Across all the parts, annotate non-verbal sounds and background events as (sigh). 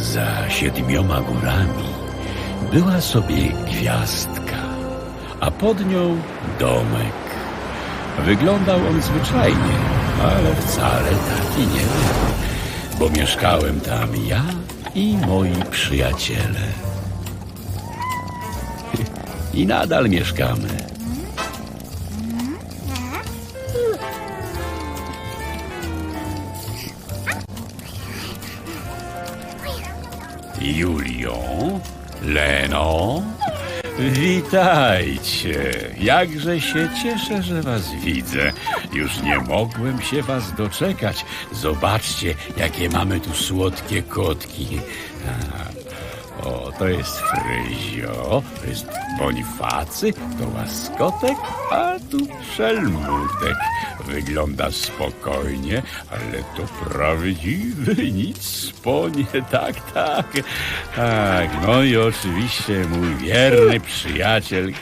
Za siedmioma górami była sobie gwiazdka, a pod nią domek. Wyglądał on zwyczajnie, ale wcale taki nie był, bo mieszkałem tam ja i moi przyjaciele. I nadal mieszkamy. Julio, Leno, witajcie. Jakże się cieszę, że was widzę. Już nie mogłem się was doczekać. Zobaczcie, jakie mamy tu słodkie kotki. O, to jest Fryzio, to jest Bonifacy, to łaskotek, a tu szelmutek. Wygląda spokojnie, ale to prawdziwy nic po (laughs) tak, tak. Tak, no i oczywiście mój wierny przyjaciel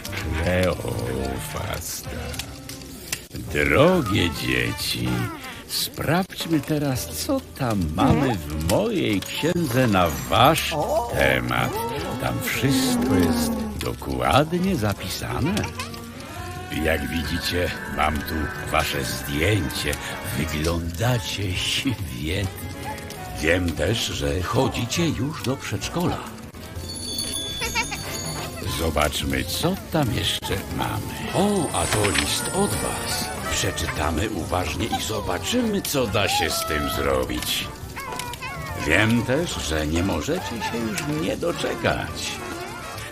Kleofasta. Drogie dzieci, sprawdźmy teraz, co tam mamy w mojej księdze na wasz temat. Tam wszystko jest dokładnie zapisane. Jak widzicie, mam tu wasze zdjęcie. Wyglądacie świetnie. Wiem też, że chodzicie już do przedszkola. Zobaczmy, co tam jeszcze mamy. O, a to list od was. Przeczytamy uważnie i zobaczymy, co da się z tym zrobić. Wiem też, że nie możecie się już mnie doczekać.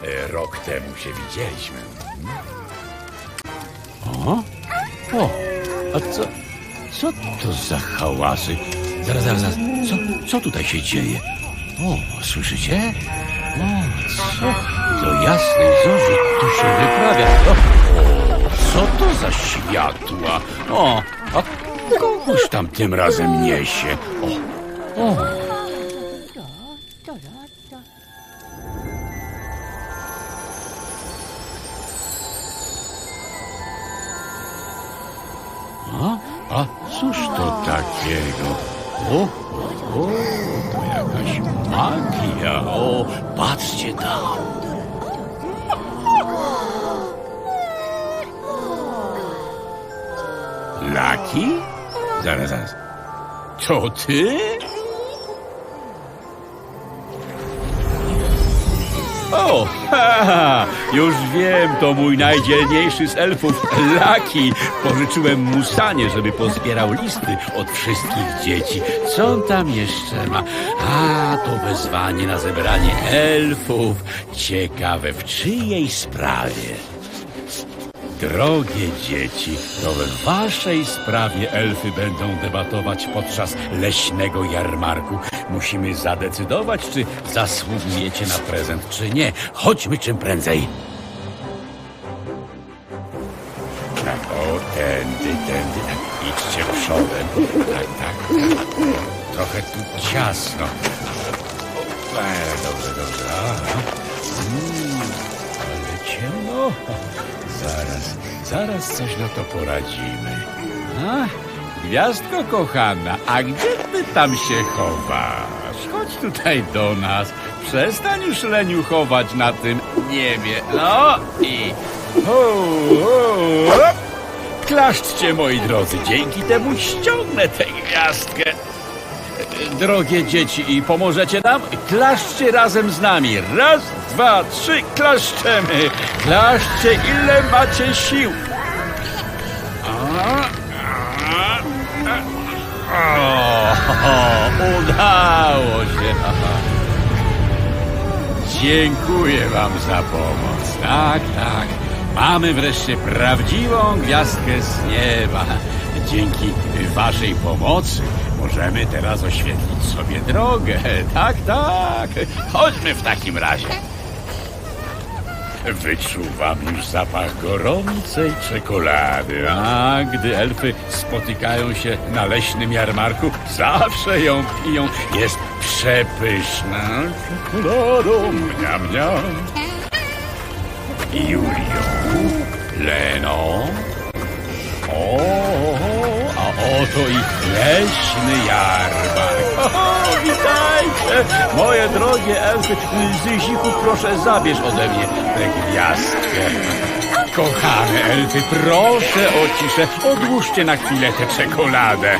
E, Rok temu się widzieliśmy. O, o, a co, co to za hałasy? Zaraz, zaraz, zaraz, co, co tutaj się dzieje? O, słyszycie? O, co do jasnej zorzy tu się wyprawia? O, o, co to za światła? O, a kogoś tam tym razem niesie. O, o. A, a cóż to takiego? O, o, o, to jakaś magia. O, patrzcie tam. Laki? Zaraz, zaraz. To ty? O, ha, ha, już wiem, to mój najdzielniejszy z elfów, Laki. Pożyczyłem mu sanie, żeby pozbierał listy od wszystkich dzieci. Co on tam jeszcze ma? A, to wezwanie na zebranie elfów. Ciekawe, w czyjej sprawie? Drogie dzieci, to w waszej sprawie elfy będą debatować podczas leśnego jarmarku. Musimy zadecydować, czy zasługujecie na prezent, czy nie. Chodźmy czym prędzej. O, tędy, tędy, idźcie przodem. Tak, tak, tak. Trochę tu ciasno. E, dobrze, dobrze. Mm, ale ciemno. Zaraz, zaraz coś na to poradzimy. A, gwiazdko kochana, a gdzie ty tam się chowasz? Chodź tutaj do nas. Przestań już leniuchować na tym niebie. No i... Klaszczcie, moi drodzy, dzięki temu ściągnę tę gwiazdkę. Drogie dzieci, i pomożecie nam? Klaszczcie razem z nami. Raz, dwa, trzy, klaszczemy. Klaszczcie, ile macie sił. A, a, a. O, udało się. Dziękuję wam za pomoc. Tak, tak. Mamy wreszcie prawdziwą gwiazdkę z nieba. Dzięki waszej pomocy możemy teraz oświetlić sobie drogę. (laughs) Tak, tak. Chodźmy w takim razie. Wyczuwam już zapach gorącej czekolady, a gdy elfy spotykają się na leśnym jarmarku, zawsze ją piją. Jest przepyszna czekoladą, mniam, mniam. Julio, Leno, o, oto i leśny jarmark. (laughs) O, witajcie! Moje drogie elfy, Zyziku, proszę zabierz ode mnie tę gwiazdkę. Kochane elfy, proszę o ciszę, odłóżcie na chwilę tę czekoladę.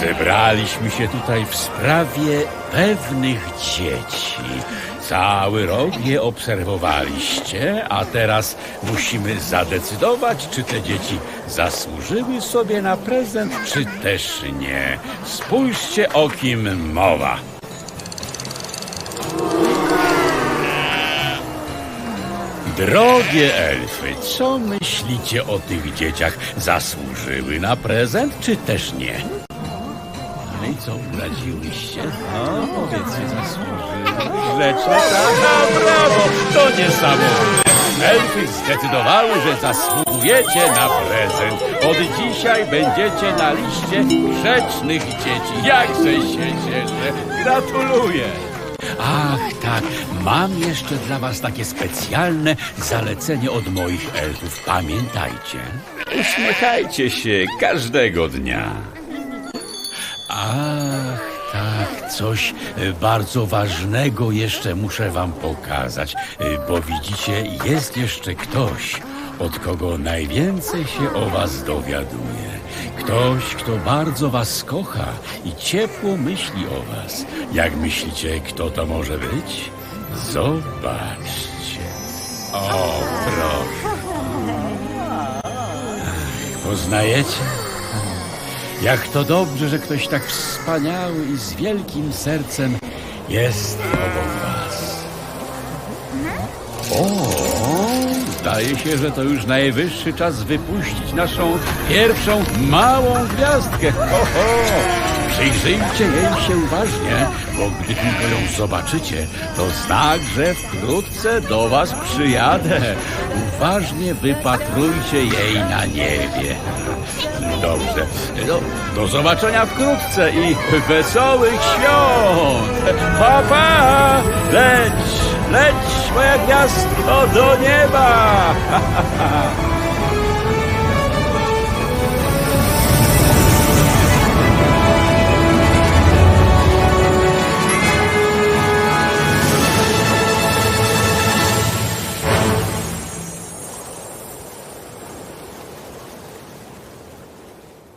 Zebraliśmy się tutaj w sprawie pewnych dzieci. Cały rok je obserwowaliście, a teraz musimy zadecydować, czy te dzieci zasłużyły sobie na prezent, czy też nie. Spójrzcie, o kim mowa. Drogie elfy, co myślicie o tych dzieciach? Zasłużyły na prezent, czy też nie? Co, uradziłyście? No, powiedzcie, zasłużyły. Grzeczne, tak? No, brawo, to niesamowite. Elfy zdecydowały, że zasługujecie na prezent. Od dzisiaj będziecie na liście grzecznych dzieci. Jakże się cieszę. Gratuluję. Ach, tak, mam jeszcze dla was takie specjalne zalecenie od moich elfów. Pamiętajcie, uśmiechajcie się każdego dnia. Ach, tak, coś e, bardzo ważnego jeszcze muszę wam pokazać, e, bo widzicie, jest jeszcze ktoś, od kogo najwięcej się o was dowiaduje. Ktoś, kto bardzo was kocha i ciepło myśli o was. Jak myślicie, kto to może być? Zobaczcie. O, proszę. Poznajecie? Jak to dobrze, że ktoś tak wspaniały i z wielkim sercem jest obok was. O, zdaje się, że to już najwyższy czas wypuścić naszą pierwszą małą gwiazdkę. Ho, ho. Przyjrzyjcie jej się uważnie, bo gdy tylko ją zobaczycie, to znak, że wkrótce do was przyjadę. Uważnie wypatrujcie jej na niebie. Dobrze. No, do zobaczenia wkrótce i wesołych świąt! Pa, pa! Leć, leć, moja gwiazdko, do nieba! (laughs)